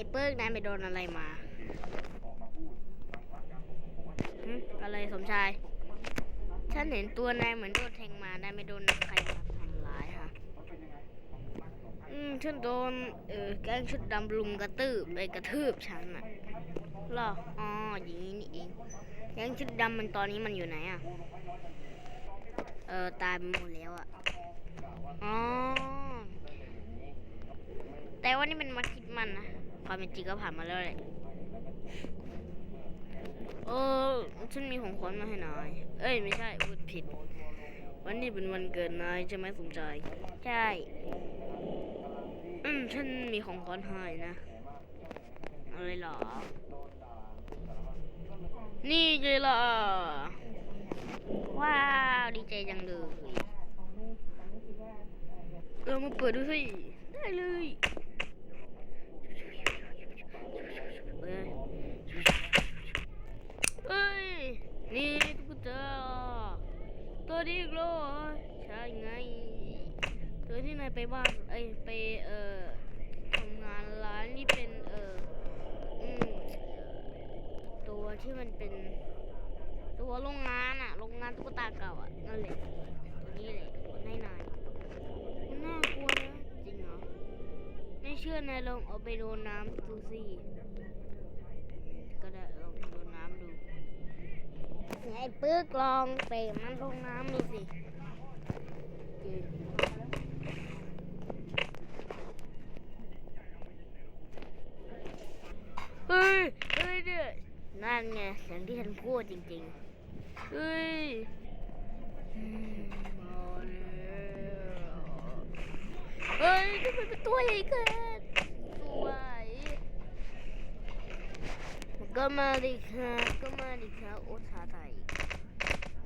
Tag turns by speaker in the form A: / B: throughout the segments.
A: อ้เปิ้กนายไปโดนอะไรมาอะไรสมชาย ฉันเห็นตัวนายเหมือนโดนแทงมานายไม่โดนใครมาทำร้ายฮะอืมฉันโดนเออแก๊งชุดดำลุมกระตืบไปกระทืบฉันอะหรออ๋ออย่างนี้นี่เองแก๊งชุดดำมันตอนนี้มันอยู่ไหนอะเออตายไปหมดแล้วอะอ๋อแต่ว่านี่เป็นวันคิดมันนะ ความเป็นจริงก็ผ่านมาแล้วแหละเออฉันมีของขวัญมาให้นาย เอ้ยไม่ใช่พูดผิด วันนี้เป็นวันเกิดนายใช่ไหมสมใจใช่ อืมฉันมีของขวัญให้นะอะไรหรอ นี่เลยล่ะ ว้าวดีใจจังเลย เออมาเปิดดูสิได้เลยเอ้ยเอ้ย นี่ตุ๊กตาตัวนี้อีกแล้วเหรอใช่ไง ตัวที่นาย ไปบ้านเอ้ยไปเอ่อทำงานร้านนี่เป็นเอ่อืมตัวที่มันเป็น ตัวโรงงานอะโรงงานตุ๊กตาเก่าอะนั่นแหละตัวนี้แหละคนให้นายน่ากลัวนะจริงเหรอไม่เชื่อนายลองเอาไปโดนน้ำดูสิก็ได้ลองโดนน้ำดูไอ้ปึ๊กลองเตะมันลงน้ำดูสิเออเฮ้ย เฮ้ยเนี่ยนั่น ไงอย่างที่ฉันพูดจริงๆเฮ้ยมเอาแล้วเฮ้ยทำไมเป็นตัวใหญ่เกินสวยก็มาดิค่ะก็มาดิค่ะโอชาไทยอีก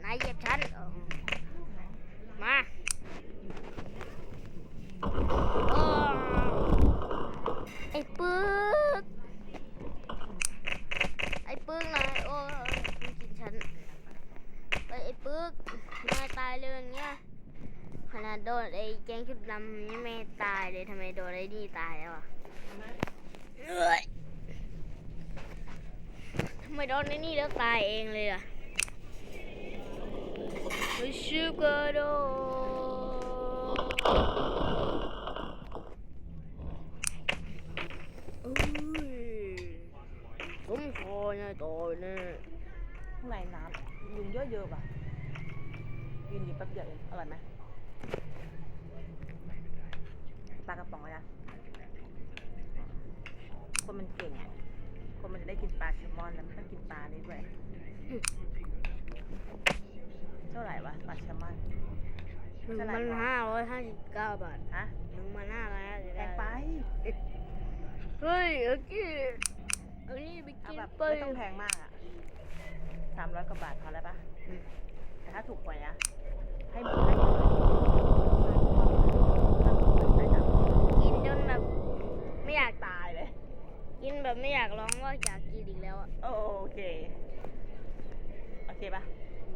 A: นายเหยียบฉันเออมาโอ้ไอ้ปึ๊กไอ้ปึ๊กนายโอ้ยมันกินฉันไปไอ้ปึ๊กนายตายเลยอย่างเงี้ยขนาด โดนไอ้แก๊งชุดดำยังไม่ตายเลยทำไมโดนไอ้นี่ตายแล้วอะเอ้ยทำไมโดนไอ้นี่แล้วตายเองเลยอะชูกาโดอุ้ยผมคอยนะต่อยนะ
B: ข้างในน้ำยุงเยอะๆป่ะยืนอยู่แป๊บเดียวเองอร่อยไหมปลากระป๋องเลยนะคนมันเก่งอะ คนมันจะได้กินปลาแซลมอนแล้วมันต้องกินปลานี้ด้วยเท่าไหร่วะปลาแซลมอน
A: หนึ่งพันห้าร้อยห้าสิบเก้าบาท
B: ฮะ
A: หนึ่งพันห้าร้อยห้าสิบ
B: แพ
A: เก้าง
B: ไป
A: เฮ้ยเอ้กี้เอานี่ไป
B: เอา
A: กิน
B: แบบ
A: ไป
B: ไม่ต้องแพงมากอะสามร้อยกว่าบาทพอแล้วปะ
A: อืม
B: แต่ถ้าถูกกว่านะให้หมดให้หมดเลยถ้าถูกกว่าได้สามร้อย
A: กินจนแบบไม่อยาก
B: ตายเลย
A: กินแบบไม่ อยากร้องว่าอยากกินอีกแล้วอะ
B: โอเค โอเคปะอื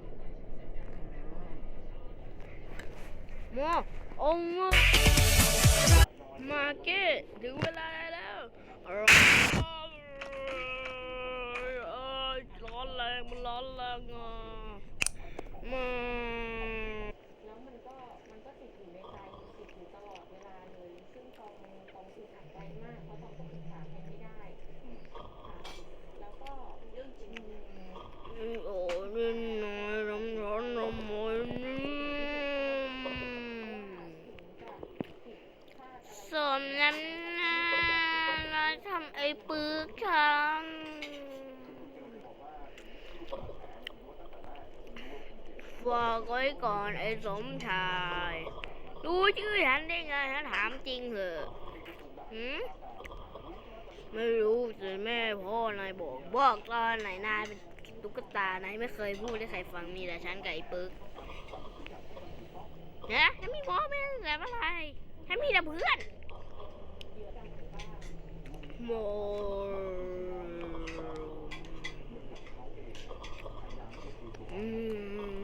B: ม
A: โมโอ้โมมาเก็ตถึงเวลาแล้วร้อนเอ้ยร้อนแรงมันร้อนแรงอะมา
C: แล้วมันก็มันก็ติดอยู่ในใจติดอยู่ตลอดเวลาเลย ซึ่งตองตองอึดอัดใจมาก เพราะตองก็ปรึกษาใครไม่ได้ค่ะแล้วก็เรื่องจริง
A: โอ้ยน้อยร้อนร้อนร้อนมอยนี่ส มน้ำหน้าเราทำไอ้ปึกฉันฝากไว้ก่อนไอ้สมชายรู้ชื่อฉันได้ไงถ้าถามจริงเหอะหืมไม่รู้แต่แม่พ่อนายบอก บอกตอนไหนนายเป็นตุ๊กตานายไม่เคยพูดให้ใครฟังมีแต่ฉันกับไอ้ปึกนะฉันมีบอไม่ได้แต่อะไรฉันมีแต่เพื่อน มอืม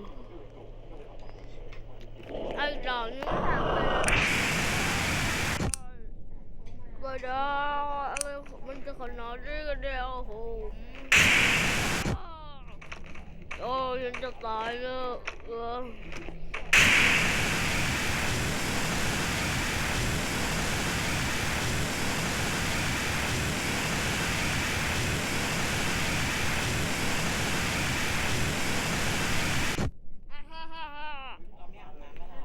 A: ไอ้ดอกนี้ทำไปก็ได้อะไรมันจะขนาดนี้กันเดียวโอ้โหโอ้ยยังจะตายเลยเอออ่าฮ่าฮ่าฮ่า
B: เราไม่อาบน้ำแล้วล่ะ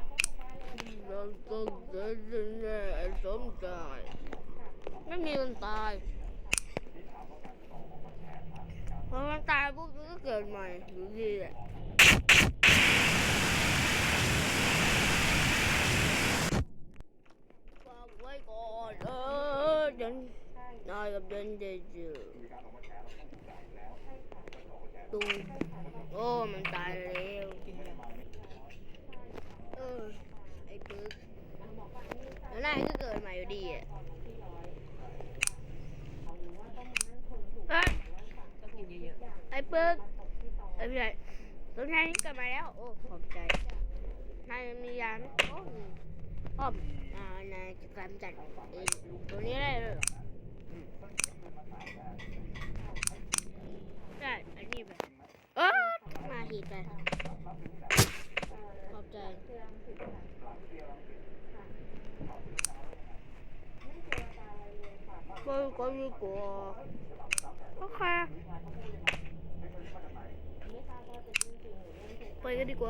A: เราต้องเดินแน่ไอ้สมใจไม่มีคนตายพอมันตายปุ๊บมันก็เกิดใหม่อยู่ดีแหละฝากไว้ก่อนเออเดินนายกับเดินเดจูตูโอ้มันตายแล้ว
B: กินยัง
A: เออ ไอ้ปึ๊กแล้วนายก็เกิดใหม่อยู่ดีอะเอ้ย
B: ก็กินเยอะ
A: ไอ้ปึ๊กไอ้พี่ใหญ่ตัว นายนี่เกิดมาแล้ว โอ้ขอบใจนายมียาไหมโอ้มีอ้อมอ่านายจะกำจัดไอ้ตัวนี้ได้เลยเหรอจัดอันนี้ไปเออมาหีดไปขอบใจ Tôi có như của Ok 来个帝国。